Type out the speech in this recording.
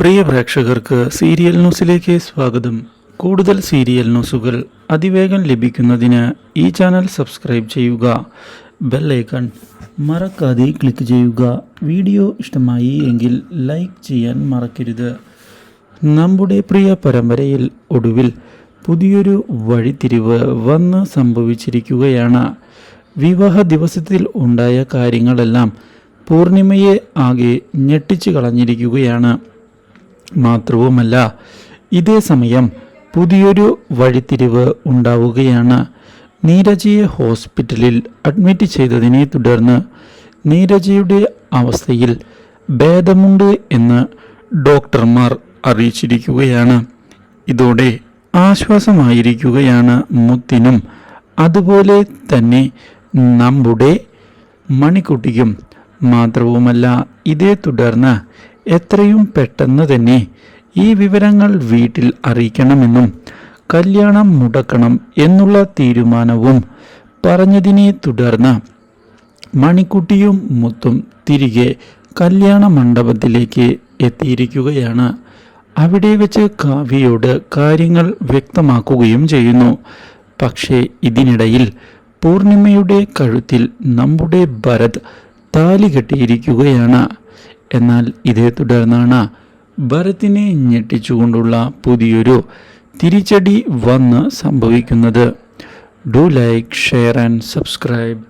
പ്രിയ പ്രേക്ഷകർക്ക് സീരിയൽ ന്യൂസിലേക്ക് സ്വാഗതം. കൂടുതൽ സീരിയൽ ന്യൂസുകൾ അതിവേഗം ലഭിക്കുന്നതിന് ഈ ചാനൽ സബ്സ്ക്രൈബ് ചെയ്യുക. ബെല്ലൈക്കൺ മറക്കാതെ ക്ലിക്ക് ചെയ്യുക. വീഡിയോ ഇഷ്ടമായി എങ്കിൽ ലൈക്ക് ചെയ്യാൻ മറക്കരുത്. നമ്മുടെ പ്രിയ പരമ്പരയിൽ ഒടുവിൽ പുതിയൊരു വഴിത്തിരിവ് വന്ന് സംഭവിച്ചിരിക്കുകയാണ്. വിവാഹ ദിവസത്തിൽ ഉണ്ടായ കാര്യങ്ങളെല്ലാം പൂർണിമയെ ആകെ ഞെട്ടിച്ചു കളഞ്ഞിരിക്കുകയാണ്. മാത്രവുമല്ല ഇതേ സമയം പുതിയൊരു വഴിത്തിരിവ് ഉണ്ടാവുകയാണ്. നീരജയെ ഹോസ്പിറ്റലിൽ അഡ്മിറ്റ് ചെയ്തതിനെ തുടർന്ന് നീരജയുടെ അവസ്ഥയിൽ ഭേദമുണ്ട് എന്ന് ഡോക്ടർമാർ അറിയിച്ചിരിക്കുകയാണ്. ഇതോടെ ആശ്വാസമായിരിക്കുകയാണ് മുത്തിനും. അതുപോലെ തന്നെ നമ്മുടെ മണിക്കുട്ടിക്കും മാത്രവുമല്ല ഇതേ തുടർന്ന് എത്രയും പെട്ടെന്ന് തന്നെ ഈ വിവരങ്ങൾ വീട്ടിൽ അറിയിക്കണമെന്നും കല്യാണം മുടക്കണം എന്നുള്ള തീരുമാനവും പറഞ്ഞതിനെ തുടർന്ന് മണിക്കുട്ടിയും മുത്തും തിരികെ കല്യാണ മണ്ഡപത്തിലേക്ക് എത്തിയിരിക്കുകയാണ്. അവിടെ വെച്ച് കാവ്യയോട് കാര്യങ്ങൾ വ്യക്തമാക്കുകയും ചെയ്യുന്നു. പക്ഷേ ഇതിനിടയിൽ പൂർണിമയുടെ കഴുത്തിൽ നമ്മുടെ ഭരത് താലി കെട്ടിയിരിക്കുകയാണ്. എന്നാൽ ഇതേ തുടർന്നാണ് ഭരത്തിനെ ഞെട്ടിച്ചുകൊണ്ടുള്ള പുതിയൊരു തിരിച്ചടി വന്ന് സംഭവിക്കുന്നത്. Do like share and subscribe